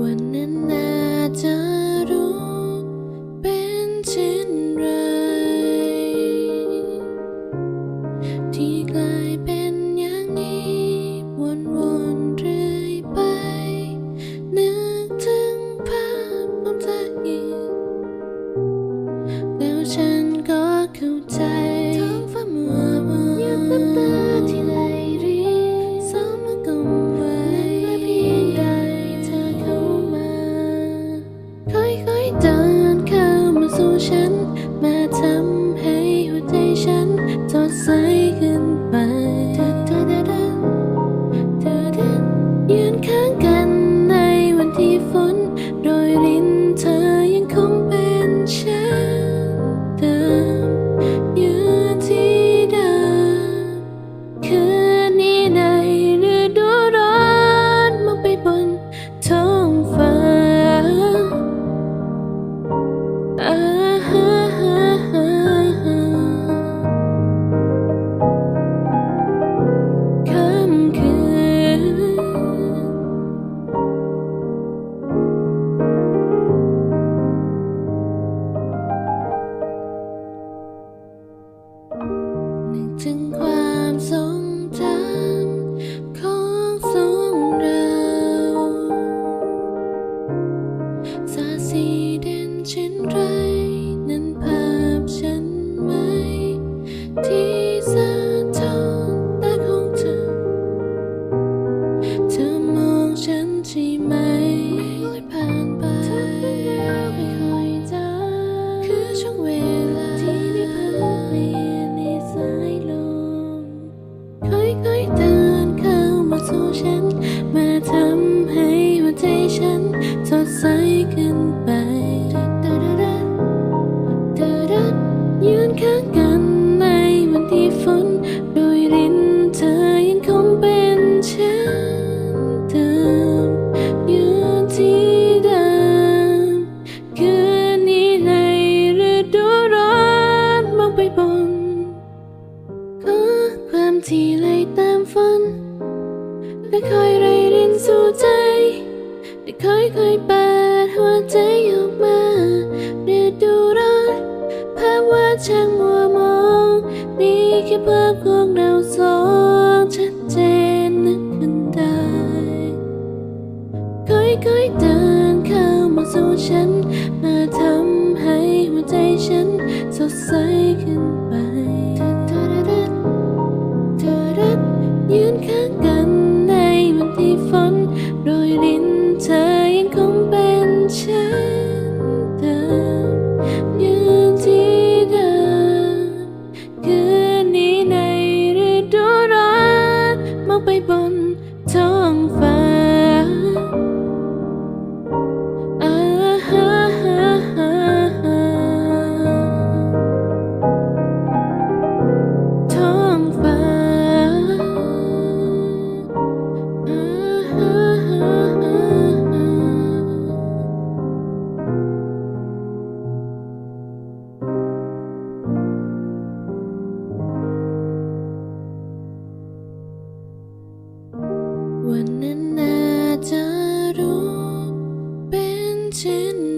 One and nine. ฉันมาเธอ ข้างกันในวันที่ฝนโดยรินเธอยังคงเป็นฉันเดิมอยู่ที่ดิคืนนี้ในฤดูร้อนมองไปบนขอความที่ไหลตามฝนและคอยไรรินสู่ใจแลคอยคอยไป ค่ภาพของเราสองชัดเจนนึกมันได้ค่อยๆเดินเข้ามาสู่ฉัน มาทำให้หัวใจฉันสดใสขึ้นไปยืนข้างกันในวันที่ฝนโรยรินเธอ 是你。